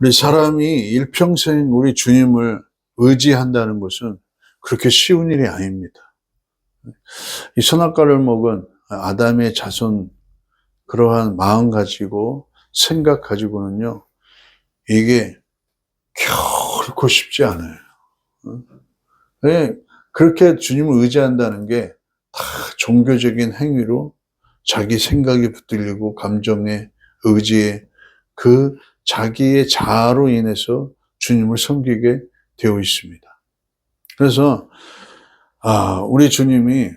우리 사람이 일평생 우리 주님을 의지한다는 것은 그렇게 쉬운 일이 아닙니다. 이 선악과를 먹은 아담의 자손 그러한 마음 가지고 생각 가지고는요 이게 결코 쉽지 않아요. 왜 그렇게 주님을 의지한다는 게 다 종교적인 행위로 자기 생각이 붙들리고 감정에 의지에 그 자기의 자아로 인해서 주님을 섬기게 되어 있습니다. 그래서 아, 우리 주님이 예,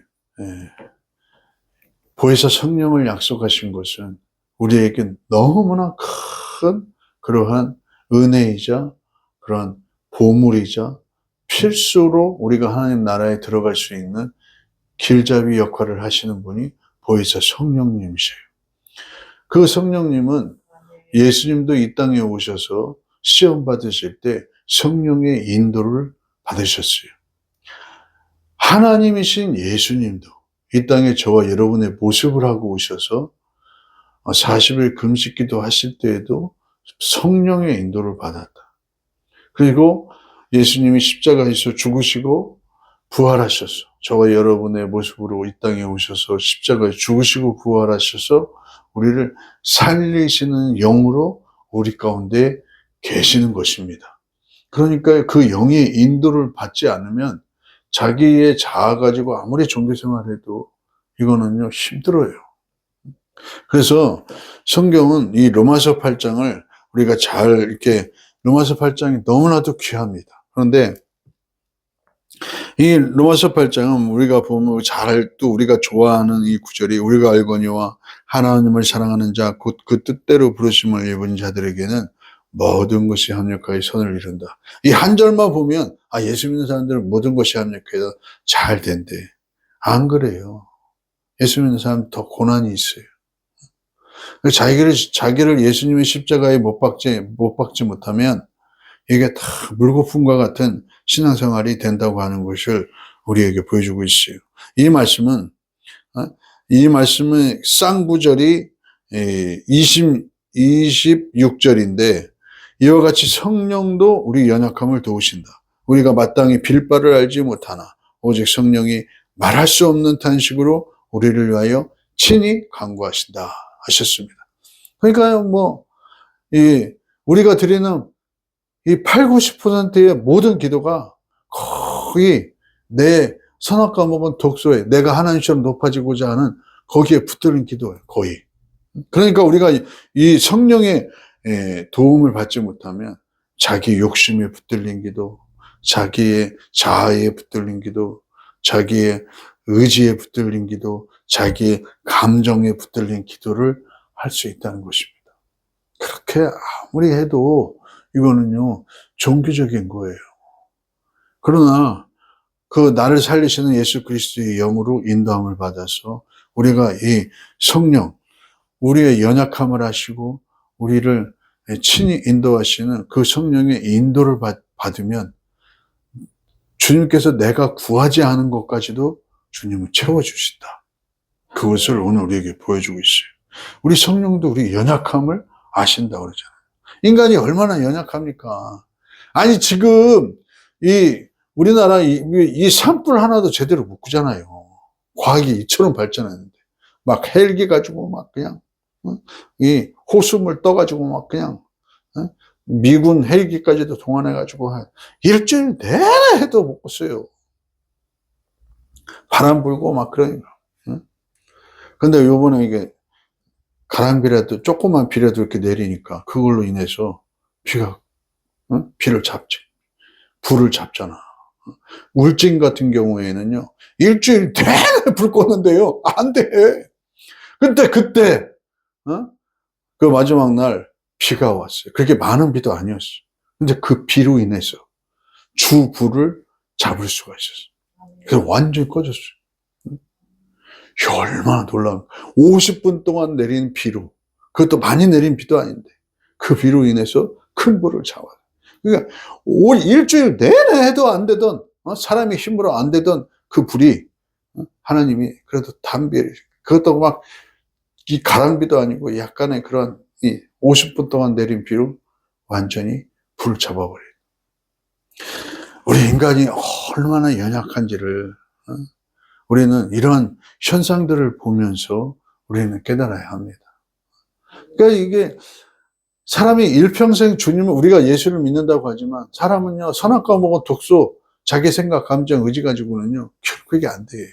보혜사 성령을 약속하신 것은 우리에게 너무나 큰 그러한 은혜이자 그러한 보물이자 필수로 우리가 하나님 나라에 들어갈 수 있는 길잡이 역할을 하시는 분이 보혜사 성령님이세요. 그 성령님은 예수님도 이 땅에 오셔서 시험 받으실 때 성령의 인도를 받으셨어요. 하나님이신 예수님도 이 땅에 저와 여러분의 모습을 하고 오셔서 40일 금식 기도 하실 때에도 성령의 인도를 받았다. 그리고 예수님이 십자가에서 죽으시고 부활하셔서 저와 여러분의 모습으로 이 땅에 오셔서 십자가에 죽으시고 부활하셔서 우리를 살리시는 영으로 우리 가운데 계시는 것입니다. 그러니까 그 영의 인도를 받지 않으면 자기의 자아 가지고 아무리 종교 생활해도 이거는요 힘들어요. 그래서 성경은 이 로마서 8장을 우리가 잘 이렇게 로마서 8장이 너무나도 귀합니다. 그런데 이 로마서 8장은 우리가 보면 잘 또 우리가 좋아하는 이 구절이 우리가 알거니와 하나님을 사랑하는 자 곧 그 뜻대로 부르심을 입은 자들에게는 모든 것이 합력하여 선을 이룬다. 이 한 절만 보면 아 예수 믿는 사람들은 모든 것이 합력해서 잘 된대. 안 그래요. 예수 믿는 사람 더 고난이 있어요. 자기를 자기를 예수님의 십자가에 못 박지 못 박지 못하면 이게 다 물거품과 같은 신앙생활이 된다고 하는 것을 우리에게 보여주고 있어요. 이 말씀은 어? 이 말씀은 쌍구절이 20 26절인데 이와 같이 성령도 우리 연약함을 도우신다. 우리가 마땅히 빌 바를 알지 못하나 오직 성령이 말할 수 없는 탄식으로 우리를 위하여 친히 간구하신다 하셨습니다. 그러니까 뭐 이 우리가 드리는 이 8, 90%의 모든 기도가 거의 내 선악과 먹은 독소에 내가 하나님처럼 높아지고자 하는 거기에 붙들린 기도예요. 거의. 그러니까 우리가 이 성령의 도움을 받지 못하면 자기 욕심에 붙들린 기도, 자기의 자아에 붙들린 기도, 자기의 의지에 붙들린 기도, 자기의 감정에 붙들린 기도를 할 수 있다는 것입니다. 그렇게 아무리 해도 이거는요, 종교적인 거예요. 그러나 그 나를 살리시는 예수 그리스도의 영으로 인도함을 받아서 우리가 이 성령, 우리의 연약함을 하시고 우리를 친히 인도하시는 그 성령의 인도를 받으면 주님께서 내가 구하지 않은 것까지도 주님은 채워주신다. 그것을 오늘 우리에게 보여주고 있어요. 우리 성령도 우리 연약함을 아신다 그러잖아요. 인간이 얼마나 연약합니까? 아니, 지금, 이, 우리나라 이, 이 산불 하나도 제대로 못 구잖아요. 과학이 이처럼 발전했는데. 막 헬기 가지고 막 그냥, 어? 이 호수물 떠가지고 막 그냥, 어? 미군 헬기까지도 동원해가지고 한 일주일 내내 해도 못 껐어요. 바람 불고 막 그러니까. 응? 근데 요번에 이게 가랑비라도 조그만 비라도 이렇게 내리니까 그걸로 인해서 비가 응? 비를 잡지 불을 잡잖아. 울진 같은 경우에는요 일주일 내내 불 껐는데요 안 돼. 근데 그때 어? 그 마지막 날 비가 왔어요. 그렇게 많은 비도 아니었어. 근데 그 비로 인해서 주 불을 잡을 수가 있었어. 그래서 완전히 꺼졌어요. 얼마나 놀라운 50분 동안 내린 비로 그것도 많이 내린 비도 아닌데 그 비로 인해서 큰 불을 잡아요. 그러니까 올 일주일 내내 해도 안 되던 어? 사람의 힘으로 안 되던 그 불이 어? 하나님이 그래도 담비 그것도 막 이 가랑비도 아니고 약간의 그런 이 50분 동안 내린 비로 완전히 불을 잡아버려요. 우리 인간이 얼마나 연약한지를 어? 우리는 이러한 현상들을 보면서 우리는 깨달아야 합니다. 그러니까 이게 사람이 일평생 주님을 우리가 예수를 믿는다고 하지만 사람은요 선악과 먹어 독소 자기 생각 감정 의지 가지고는요 결국 그게 안 돼요.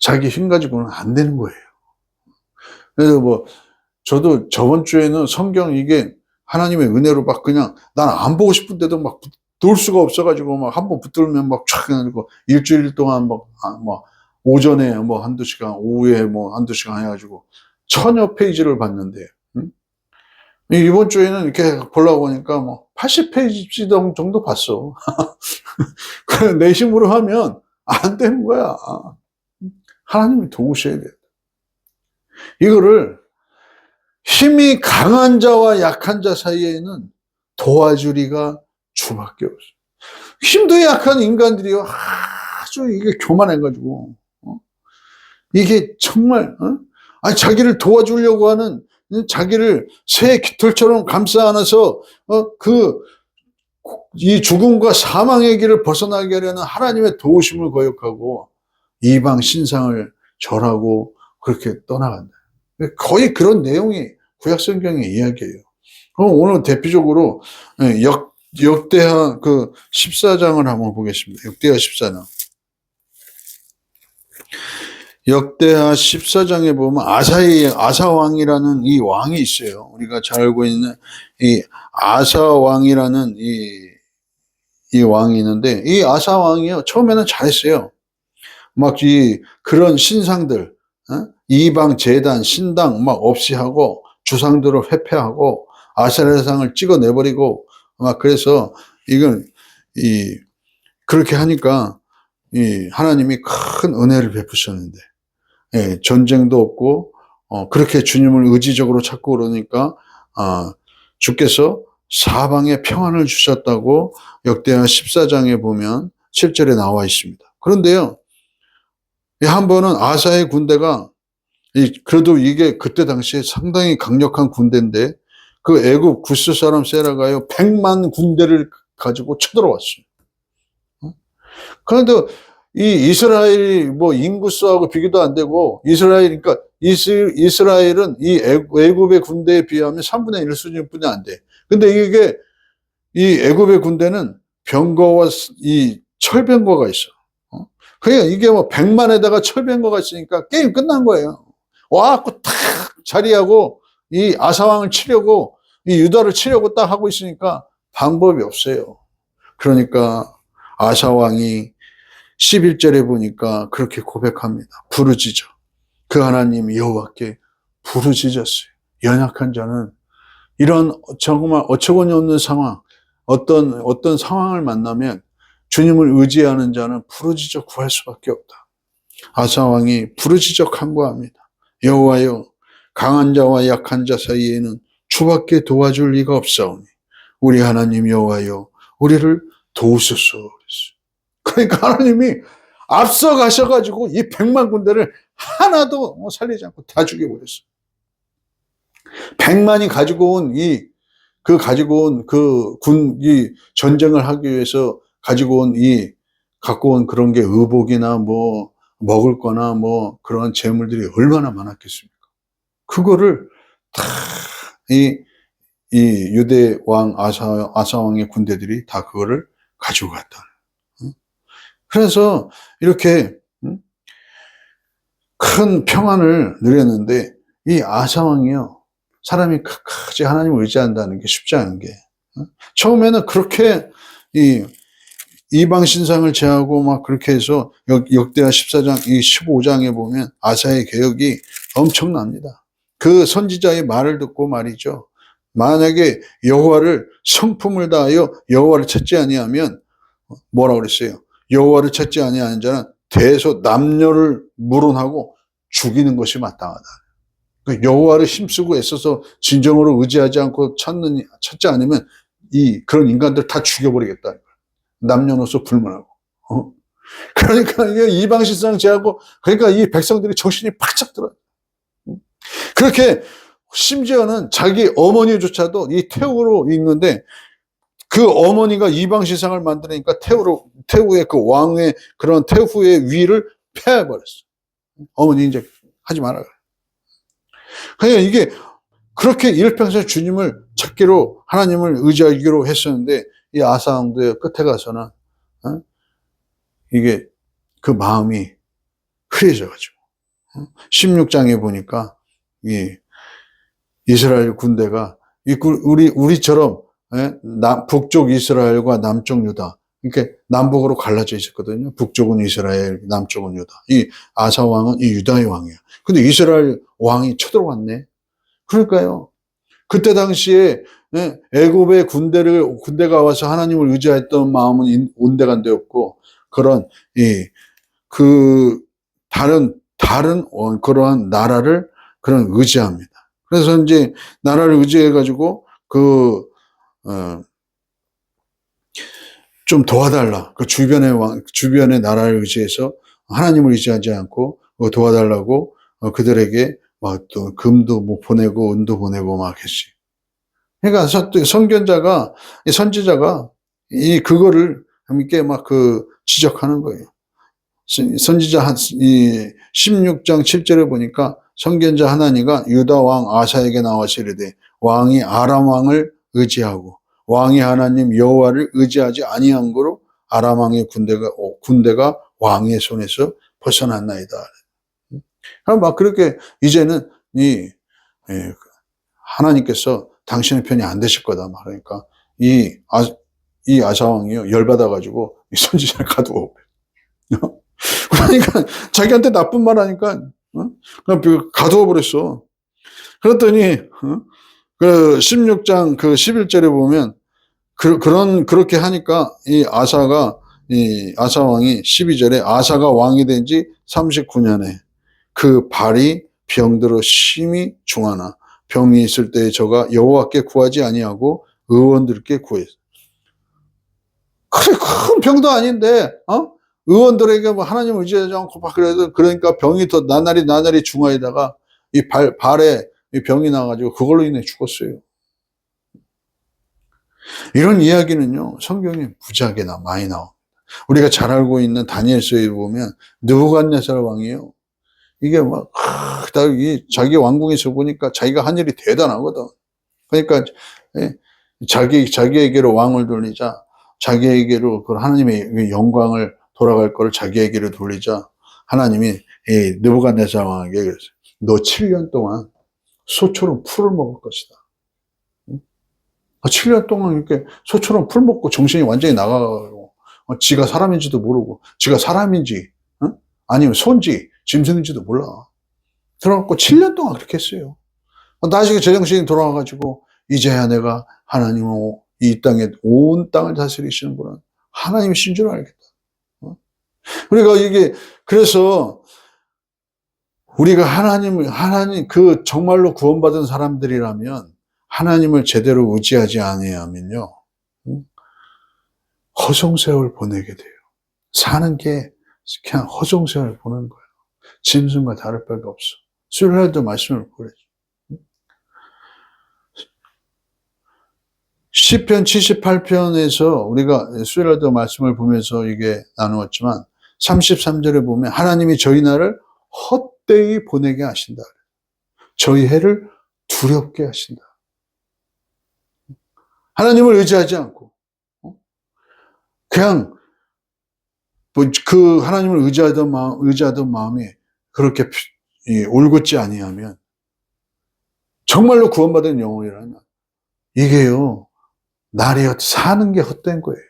자기 힘 가지고는 안 되는 거예요. 그래서 뭐 저도 저번 주에는 성경 이게 하나님의 은혜로 막 그냥 난 안 보고 싶은데도 막 놓을 수가 없어가지고 막 한 번 붙들면 막촥 해가지고 일주일 동안 막, 아, 뭐 오전에 뭐 한두 시간, 오후에 뭐 한두 시간 해가지고 천여 페이지를 봤는데, 응? 이번 주에는 이렇게 보려고 하니까 뭐 80페이지 정도 봤어. 그래, 내 힘으로 하면 안 되는 거야. 하나님이 도우셔야 돼. 이거를 힘이 강한 자와 약한 자 사이에는 도와주리가 주밖에 없어. 힘도 약한 인간들이요 아주 이게 교만해가지고 어? 이게 정말 어? 아니 자기를 도와주려고 하는 자기를 새 깃털처럼 감싸 안아서 어? 그 이 죽음과 사망의 길을 벗어나게 하려는 하나님의 도우심을 거역하고 이방 신상을 절하고 그렇게 떠나간다. 거의 그런 내용이 구약성경의 이야기예요. 오늘 대표적으로 예, 역, 역대하 그 14장을 한번 보겠습니다. 역대하 14장. 역대하 14장에 보면 아사의 아사 왕이라는 이 왕이 있어요. 우리가 잘 알고 있는 이 아사 왕이라는 이, 이 왕이 있는데 이 아사 왕이요. 처음에는 잘했어요. 막 이 그런 신상들, 어? 이방 재단, 신당 막 없이 하고 주상들을 회폐하고 아세라상을 찍어내버리고 막 그래서 이건 이 그렇게 하니까 이 하나님이 큰 은혜를 베푸셨는데 예, 전쟁도 없고 어, 그렇게 주님을 의지적으로 찾고 그러니까 아, 주께서 사방에 평안을 주셨다고 역대하 14장에 보면 7절에 나와 있습니다. 그런데요, 한 번은 아사의 군대가 그래도 이게 그때 당시에 상당히 강력한 군대인데 그 애굽 구스 사람 세라가요 100만 군대를 가지고 쳐들어왔어요. 어? 그런데 이 이스라엘이 뭐 인구수하고 비교도 안 되고 이스라엘 그러니까 이스라엘은 이 애굽의 군대에 비하면 3분의 1 수준뿐이 안 돼. 근데 이게 이 애굽의 군대는 병거와 이 철병거가 있어. 어? 그러니까 이게 뭐 100만에다가 철병거가 있으니까 게임 끝난 거예요. 와갖고 탁 자리하고 이 아사왕을 치려고 이 유다를 치려고 딱 하고 있으니까 방법이 없어요. 그러니까 아사 왕이 11절에 보니까 그렇게 고백합니다. 부르짖어. 그 하나님 여호와께 부르짖었어요. 연약한 자는 이런 정말 어처구니 없는 상황, 어떤 어떤 상황을 만나면 주님을 의지하는 자는 부르짖어 구할 수밖에 없다. 아사 왕이 부르짖어 간구합니다. 여호와여 강한 자와 약한 자 사이에는 주밖에 도와줄 리가 없사오니 우리 하나님 여호와여 우리를 도우소서 그러니까 하나님이 앞서 가셔가지고 이 백만 군대를 하나도 뭐 살리지 않고 다 죽여버렸어. 백만이 가지고 온 이, 그 가지고 온 그 군, 이 전쟁을 하기 위해서 가지고 온 이, 갖고 온 그런 게 의복이나 뭐, 먹을 거나 뭐 그런 재물들이 얼마나 많았겠습니까? 그거를 다 이, 이 유대 왕 아사, 아사 왕의 군대들이 다 그거를 가지고 갔다. 그래서 이렇게 큰 평안을 누렸는데 이 아사 왕이요. 사람이 끝까지 하나님을 의지한다는 게 쉽지 않은 게 처음에는 그렇게 이 이방 신상을 제하고 막 그렇게 해서 역, 역대하 14장 이 15장에 보면 아사의 개혁이 엄청납니다. 그 선지자의 말을 듣고 말이죠. 만약에 여호와를 성품을 다하여 여호와를 찾지 아니하면 뭐라 그랬어요? 여호와를 찾지 아니하는 자는 대에서 남녀를 물어하고 죽이는 것이 마땅하다. 그러니까 여호와를 힘쓰고 애써서 진정으로 의지하지 않고 찾는 찾지 않으면 이 그런 인간들 다 죽여버리겠다. 남녀노소 불문하고. 어? 그러니까 이방신상 제하고 그러니까 이 백성들이 정신이 바짝 들어. 그렇게 심지어는 자기 어머니조차도 이 태우로 있는데 그 어머니가 이방 시상을 만드니까 태우로 태우의 그 왕의 그런 태후의 위를 패해버렸어. 어머니 이제 하지 말아. 그러니까 이게 그렇게 일평생 주님을 찾기로 하나님을 의지하기로 했었는데 이 아사왕도의 끝에 가서는 어? 이게 그 마음이 흐려져가지고 16장에 보니까 이 이스라엘 군대가 우리 우리처럼 예? 남- 북쪽 이스라엘과 남쪽 유다 이렇게 남북으로 갈라져 있었거든요. 북쪽은 이스라엘, 남쪽은 유다. 이 아사 왕은 이 유다의 왕이야. 근데 이스라엘 왕이 쳐들어왔네. 그러니까요. 그때 당시에 예, 애굽의 군대를 군대가 와서 하나님을 의지했던 마음은 인- 온데간데였고 그런 이 그 다른 다른 어, 그러한 나라를 그런 의지합니다. 그래서 이제 나라를 의지해 가지고 그 어, 좀 도와달라. 그 주변의 왕, 주변의 나라를 의지해서 하나님을 의지하지 않고 어, 도와달라고 어, 그들에게 막 또 금도 뭐 보내고 은도 보내고 막 했지. 그러니까 서- 선견자가 이 선지자가 이 그거를 함께 막 그 지적하는 거예요. 선- 선지자 한, 이 16장 7절에 보니까 선견자 하나니가 유다 왕 아사에게 나와서 이르되 왕이 아람 왕을 의지하고 왕이 하나님 여호와를 의지하지 아니한 거로 아람 왕의 군대가 어, 군대가 왕의 손에서 벗어났나이다. 그럼 막 그렇게 이제는 이 예, 하나님께서 당신의 편이 안 되실 거다 말하니까 이, 아, 이 아사왕이요 열받아 가지고 이 선지자를 가두어 그러니까 자기한테 나쁜 말 하니까 어? 그냥 그 가두어 버렸어. 그랬더니 어? 그 16장 그 11절에 보면 그, 그런 그렇게 하니까 이 아사가 이 아사 왕이 12절에 아사가 왕이 된 지 39년에 그 발이 병들어 심히 중하나 병이 있을 때에 저가 여호와께 구하지 아니하고 의원들께 구했어. 그래 큰 병도 아닌데 어? 의원들에게 뭐 하나님 의지하지 않고 막 그래도 그러니까 병이 더 나날이 나날이 중하에다가 이 발 발에 이 병이 나가지고 그걸로 인해 죽었어요. 이런 이야기는요 성경에 무지하게 나 많이 나옵니다. 우리가 잘 알고 있는 다니엘서에 보면 느부갓네살 왕이요. 이게 막, 아, 다 이, 자기 왕궁에서 보니까 자기가 한 일이 대단하거든. 그러니까, 예, 자기, 자기에게로 왕을 돌리자, 자기에게로 그 하나님의 영광을 돌아갈 거를 자기에게로 돌리자, 하나님이 이 느부갓네살 왕에게 그랬어요. 너 7년 동안 소처럼 풀을 먹을 것이다. 응? 7년 동안 이렇게 소처럼 풀 먹고 정신이 완전히 나가고, 어, 지가 사람인지도 모르고, 지가 사람인지, 응? 아니면 손지, 짐승인지도 몰라. 들어갖고 7년 동안 그렇게 했어요. 나중에 제정신이 돌아와가지고, 이제야 내가 하나님은 이 땅에 온 땅을 다스리시는 분은 하나님이신 줄. 어? 그러니까 이게, 그래서 우리가 하나님을, 하나님, 그 정말로 구원받은 사람들이라면 하나님을 제대로 의지하지 응? 허송세월 보내게 돼요. 사는 게 그냥 허송세월 보는 거예요. 짐승과 다를 바가 없어. 수요일에도 말씀을 보내죠. 시편 78편에서 우리가 수요일에도 말씀을 보면서 이게 나누었지만 33절에 보면 하나님이 저희 나를 헛되이 보내게 하신다. 저희 해를 두렵게 하신다. 하나님을 의지하지 않고 어? 그냥 뭐그 하나님을 의지하던 마음, 의지하던 마음이 그렇게 이 올곧지 아니하면 정말로 구원받은 영혼이라면 이게요 날이 사는 게 헛된 거예요.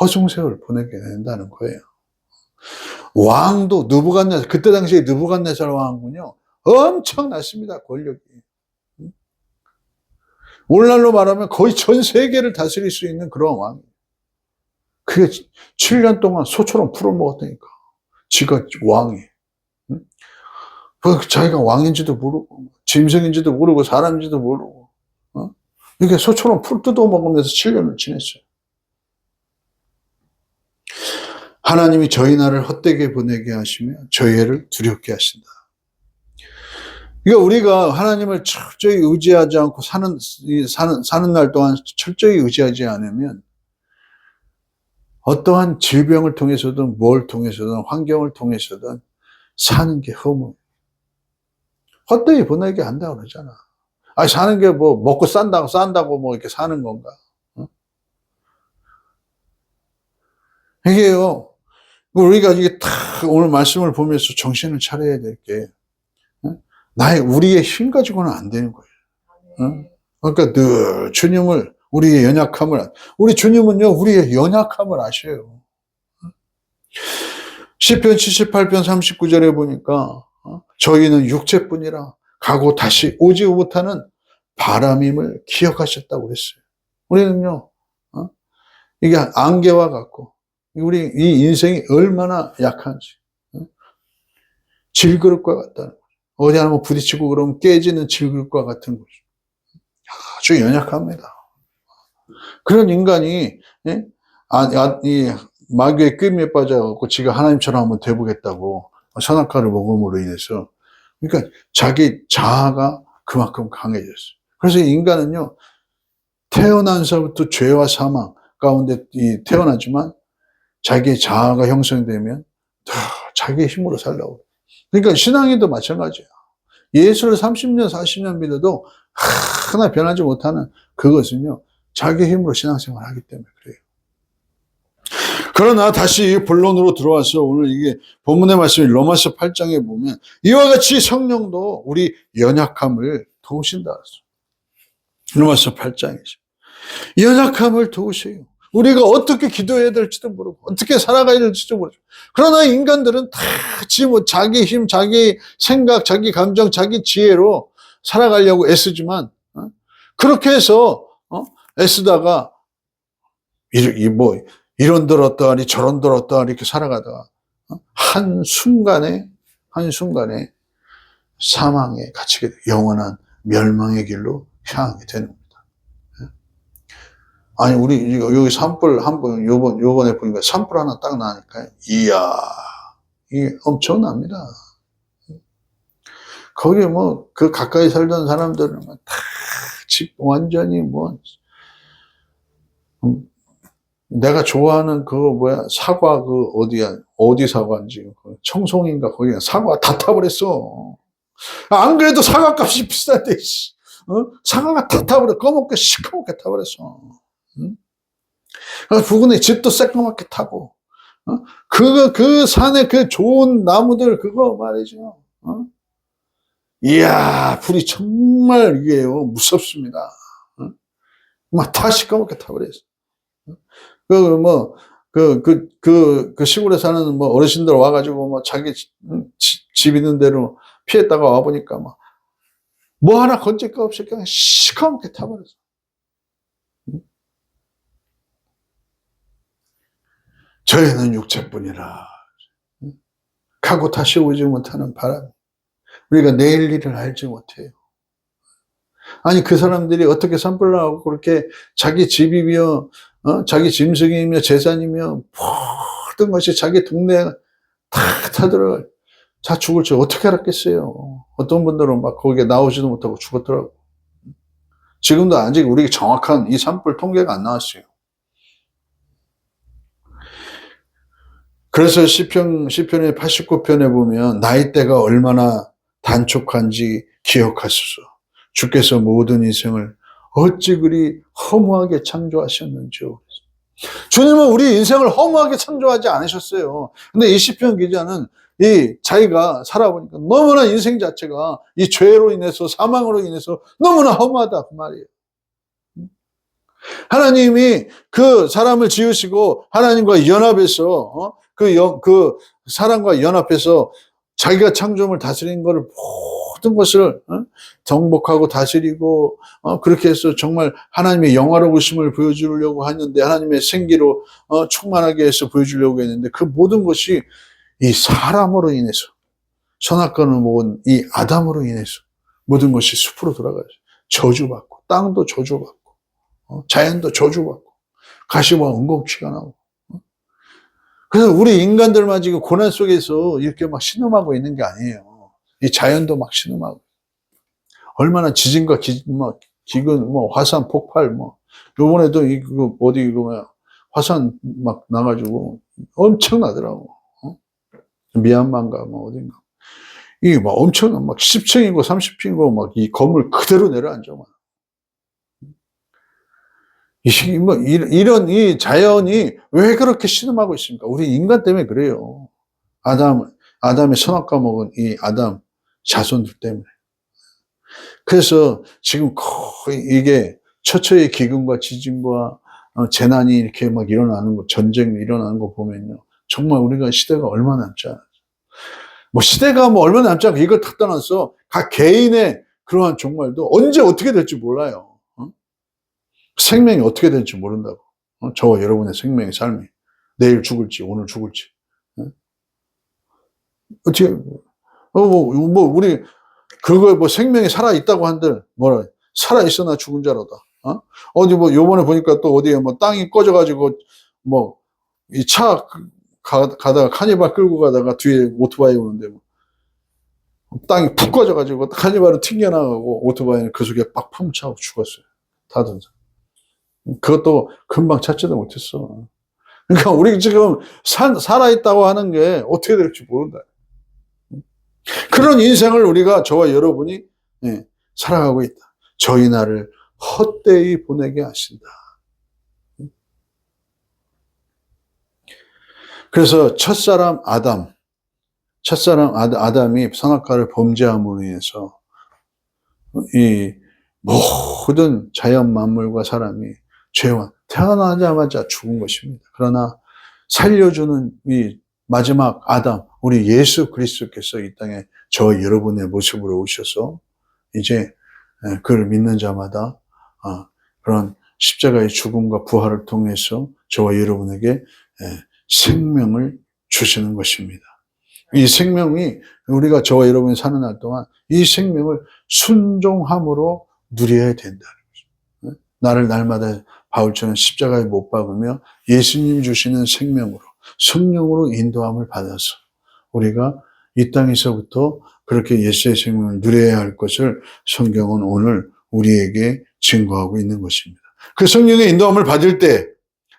허송세월 보내게 된다는 거예요. 왕도 누부갓네살 그때 당시에 누부갓네살 왕군요 엄청났습니다 권력이. 오늘날로 말하면 거의 전 세계를 다스릴 수 있는 그런 왕. 그게 7년 동안 소처럼 풀어 먹었다니까. 지가 왕이. 응? 그 자기가 왕인지도 모르고, 짐승인지도 모르고, 사람인지도 모르고, 어? 이게 소처럼 풀 뜯어 먹으면서 7년을 지냈어요. 하나님이 저희 나를 헛되게 보내게 하시며 저희 애를 두렵게 하신다. 그러니까 우리가 하나님을 철저히 의지하지 않고 사는, 이 사는, 사는 날 동안 철저히 의지하지 않으면 어떠한 질병을 통해서든 뭘 통해서든 환경을 통해서든 사는 게 허무. 헛되이 보내게 한다고 그러잖아. 아, 사는 게 뭐, 먹고 싼다고, 싼다고 뭐 이렇게 사는 건가. 어? 이게요, 우리가 이게 탁 오늘 말씀을 보면서 정신을 차려야 될 게, 어? 나의, 우리의 힘 가지고는 안 되는 거예요. 어? 그러니까 늘 주님을, 우리의 연약함을, 우리 주님은요, 우리의 연약함을 아셔요. 시편 78편 39절에 보니까, 어? 저희는 육체뿐이라 가고 다시 오지 못하는 바람임을 기억하셨다고 그랬어요. 우리는요, 어? 이게 안개와 같고, 우리 이 인생이 얼마나 약한지, 어? 질그릇과 같다는 거죠. 어디 하나 뭐 부딪히고 그러면 깨지는 질그릇과 같은 거죠. 아주 연약합니다. 그런 인간이, 예? 아, 아, 이 마귀의 끄임에 빠져갖고 지가 하나님처럼 한번 돼보겠다고 선악과를 먹음으로 인해서 그러니까 자기 자아가 그만큼 강해졌어요. 그래서 인간은요 태어난 서부터 죄와 사망 가운데 이 태어나지만 자기의 자아가 형성되면 다 자기의 힘으로 살라고. 그러니까 신앙에도 마찬가지야. 예수를 30년, 40년 믿어도 하나 변하지 못하는 그것은요 자기 힘으로 신앙생활 하기 때문에 그래요. 그러나 다시 본론으로 들어와서 오늘 이게 본문의 말씀이 로마서 8장에 보면 이와 같이 성령도 우리 연약함을 도우신다. 로마서 8장이죠. 연약함을 도우세요. 우리가 어떻게 기도해야 될지도 모르고 어떻게 살아가야 될지도 모르고 그러나 인간들은 다 지금 자기 힘, 자기 생각, 자기 감정, 자기 지혜로 살아가려고 애쓰지만 어? 그렇게 해서 어? 애쓰다가 이뭐 이런 들었더니 저런 들었더니 이렇게 살아가다가 어? 한 순간에 한 순간에 사망에 갇히게 돼 영원한 멸망의 길로 향하게 되는 겁니다. 예? 아니 우리 여기 산불 한번 요번 요번에 보니까 산불 하나 딱 나니까 이야 이게 엄청납니다. 거기 뭐그 가까이 살던 사람들은 다집 완전히 뭐 음, 내가 좋아하는 그거 뭐야 사과 그 어디야 어디 사과인지 그 청송인가 거기 사과 다 타버렸어. 안 그래도 사과 값이 비싼데 어? 사과가 다 타버려 꺼먹게 시커멓게 타버렸어. 응? 부근에 집도 새까맣게 타고 어? 그거 그 산에 그 좋은 나무들 그거 말이죠. 어? 이야 불이 정말 이게요 무섭습니다. 어? 막 다 시커멓게 타버렸어. 그, 뭐, 그, 그, 그, 그 시골에 사는 뭐 어르신들 와가지고 뭐 자기 집, 집 있는 대로 피했다가 와 보니까 막, 뭐 하나 건질 거 없이 그냥 시커멓게 타버렸어. 저희는 육체뿐이라. 가고 다시 오지 못하는 바람. 우리가 내일 일을 알지 못해요. 아니, 그 사람들이 어떻게 산불 나고 그렇게 자기 집이며, 어? 자기 짐승이며 재산이며 모든 것이 자기 동네에 다 타들어가. 다 죽을 줄 어떻게 알았겠어요. 어떤 분들은 막 거기에 나오지도 못하고 죽었더라고. 지금도 아직 우리 정확한 이 산불 통계가 안 나왔어요. 그래서 시편, 시편의 89편에 보면 나이대가 얼마나 단촉한지 기억하소서. 주께서 모든 인생을 어찌 그리 허무하게 창조하셨는지요. 주님은 우리 인생을 허무하게 창조하지 않으셨어요. 근데 이 시편 기자는 이 자기가 살아보니까 너무나 인생 자체가 이 죄로 인해서 사망으로 인해서 너무나 허무하다 그 말이에요. 하나님이 그 사람을 지으시고 하나님과 연합해서 어? 그, 연, 그 사람과 연합해서 자기가 창조물 다스린 것을 모든 것을 어? 정복하고 다스리고 어? 그렇게 해서 정말 하나님의 영화로우심을 보여주려고 했는데 하나님의 생기로 어? 충만하게 해서 보여주려고 했는데 그 모든 것이 이 사람으로 인해서 선악과를 먹은 이 아담으로 인해서 모든 것이 숲으로 돌아가죠. 저주받고 땅도 저주받고 어? 자연도 저주받고 가시와 은곡치가 나오고 어? 그래서 우리 인간들만 지금 고난 속에서 이렇게 막 신음하고 있는 게 아니에요. 이 자연도 막 신음하고 얼마나 지진과 기, 뭐, 기근, 뭐, 화산 폭발, 뭐, 요번에도 이거, 어디, 이거, 뭐야, 화산 막 나가지고 엄청나더라고. 어? 미얀마인가, 뭐, 어딘가. 이게 막 엄청, 막 10층이고 30층이고 막 이 건물 그대로 내려앉아. 막. 이, 뭐, 이- 이런 이 자연이 왜 그렇게 신음하고 있습니까? 우리 인간 때문에 그래요. 아담, 아담의 선악과 먹은 이 아담 자손들 때문에. 그래서 지금 거의 이게 처처의 기근과 지진과 어, 재난이 이렇게 막 일어나는 거, 전쟁이 일어나는 거 보면요. 정말 우리가 시대가 얼마 남지 않았죠. 뭐 시대가 뭐 얼마 남지 않고 이걸 다 떠나서 각 개인의 그러한 종말도 언제 어떻게 될지 몰라요. 어? 생명이 어떻게 될지 모른다고. 어? 저와 여러분의 생명의 삶이. 내일 죽을지, 오늘 죽을지. 어? 어떻게, 어, 뭐, 뭐, 우리, 그거 뭐 생명이 살아 있다고 한들, 뭐라, 살아 있으나 죽은 자로다. 어? 어디 뭐, 요번에 보니까 또 어디에 뭐 땅이 꺼져 가지고, 뭐, 이 차 가다가 카니발 끌고 가다가 뒤에 오토바이 오는데, 뭐, 땅이 푹 꺼져 가지고 카니발은 튕겨나가고 오토바이는 그 속에 빡 펑차고 죽었어요. 타던 사람. 그것도 금방 찾지도 못했어. 그러니까 우리 지금 산, 살아있다고 하는 게 어떻게 될지 모른다. 그런 인생을 우리가 저와 여러분이 예, 살아가고 있다. 저희 나를 헛되이 보내게 하신다. 그래서 첫사람 아담, 첫사람 아담- 아담이 선악과를 범죄함으로 인해서 이 모든 자연 만물과 사람이 죄와 태어나자마자 죽은 것입니다. 그러나 살려주는 이 마지막 아담, 우리 예수 그리스도께서 이 땅에 저 여러분의 모습으로 오셔서 이제 예, 그를 믿는 자마다 아, 그런 십자가의 죽음과 부활을 통해서 저와 여러분에게 예, 생명을 주시는 것입니다. 이 생명이 우리가 저와 여러분이 사는 날 동안 이 생명을 순종함으로 누려야. 예? 나를 날마다 바울처럼 십자가에 못 박으며 예수님 주시는 생명으로 성령으로 인도함을 받아서 우리가 이 땅에서부터 그렇게 예수의 생명을 누려야 할 것을 성경은 오늘 우리에게 증거하고 있는 것입니다. 그 성령의 인도함을 받을 때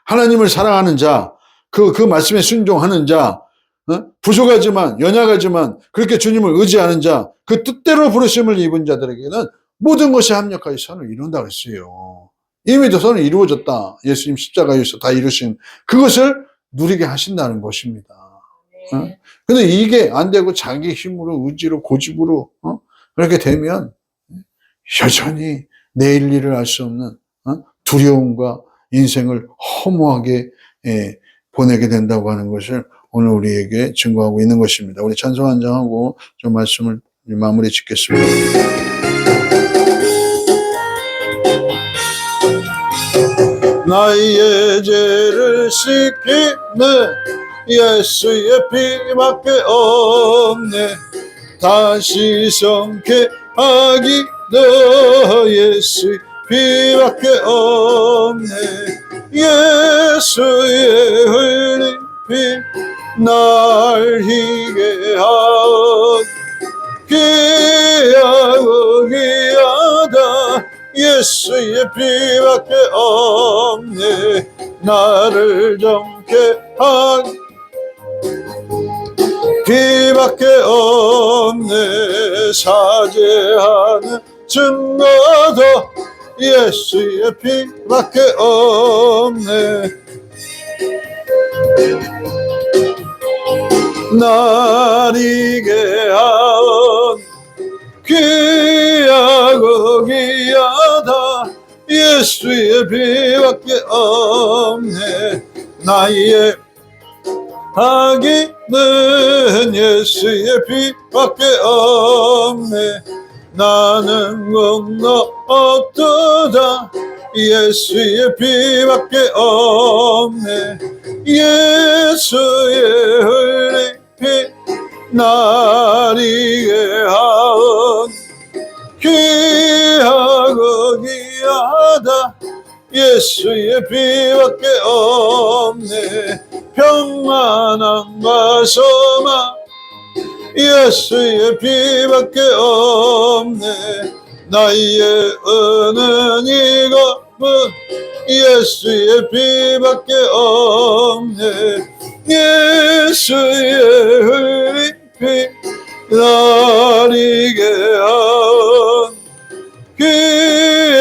하나님을 사랑하는 자, 그, 그 말씀에 순종하는 자, 어? 부족하지만, 연약하지만, 그렇게 주님을 의지하는 자, 그 뜻대로 부르심을 입은 자들에게는 모든 것이 합력하여 선을 이룬다 그랬어요. 이미 도 선을 이루어졌다. 예수님 십자가에서 다 이루신 그것을 누리게 하신다는 것입니다. 어? 근데 이게 안 되고 자기 힘으로, 의지로, 고집으로, 어? 그렇게 되면 여전히 내일 일을 알 수 없는 어? 두려움과 인생을 허무하게 예, 보내게 된다고 하는 것을 오늘 우리에게 증거하고 있는 것입니다. 우리 찬송 한 장하고 좀 말씀을 마무리 짓겠습니다. 나의 죄를 씻기네 예수의 피밖에 없네. 다시 성케 하기도 예수의 피밖에 없네. 예수의 흘린 피날 희게 하오 귀하고 귀하다 예수의 피밖에 없네. 나를 정케 한 피밖에 없네. 사죄하는 증거도 예수의 피밖에 없네. 나리게 하온 귀하고 귀하다. 예수의 피밖에 없네. 나의 하기는 예수의 피밖에 없네. 나는 공로 없도다. 예수의 피밖에 없네. 예수의 흘린 피 나리 예수의 피밖에 없네. 평안함과 소망. 예수의 피밖에 없네. 나의 은은이가 예수의 피밖에 없네. 예수의 흘린 피 나리게 한 귀하고 귀하다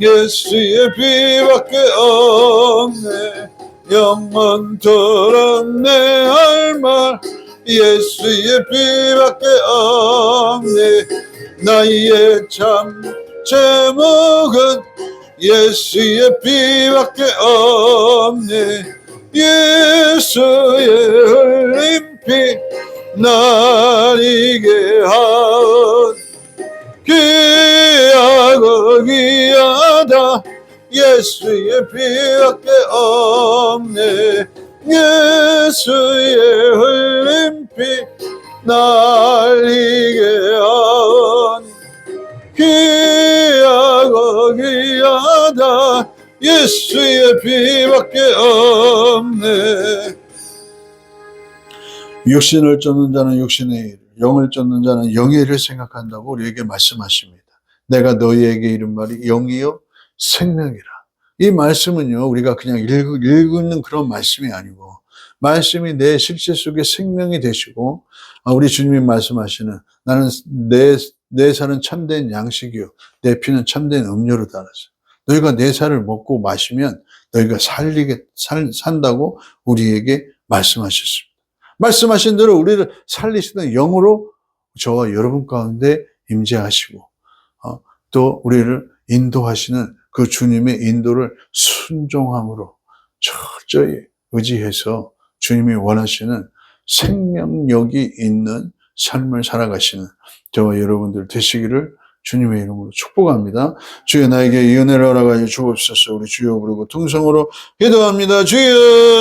예수의 피밖에 없네. 영원토록 내할말 예수의 피밖에 없네. 나의 참 제목은 예수의 피밖에 없네. 예수의 흘린 피 나리게 한 귀하고 귀하다. 예수의 피밖에 없네. 예수의 흘린 피 날리게 한 귀하고 귀하다. 예수의 피밖에 없네. 육신을 쫓는 자는 육신의 일, 영을 쫓는 자는 일을 생각한다고 우리에게 말씀하십니다. 내가 너희에게 이른 말이 영이요 생명이라. 이 말씀은요, 우리가 그냥 읽, 읽는 그런 말씀이 아니고, 말씀이 내 실체 속에 생명이 되시고, 아, 우리 주님이 말씀하시는 나는 내, 내 살은 참된 양식이요, 내 피는 참된 음료로 따라서. 너희가 내 살을 먹고 마시면 너희가 살리게, 살, 산다고 우리에게 말씀하셨습니다. 말씀하신 대로 우리를 살리시는 영으로 저와 여러분 가운데 임재하시고 어, 또 우리를 인도하시는 그 주님의 인도를 순종함으로 철저히 의지해서 주님이 원하시는 생명력이 있는 삶을 살아가시는 저와 여러분들 되시기를 주님의 이름으로 축복합니다. 주여 나에게 이 은혜를 허락하여 주옵소서 우리 주여 부르고 통성으로 기도합니다. 주여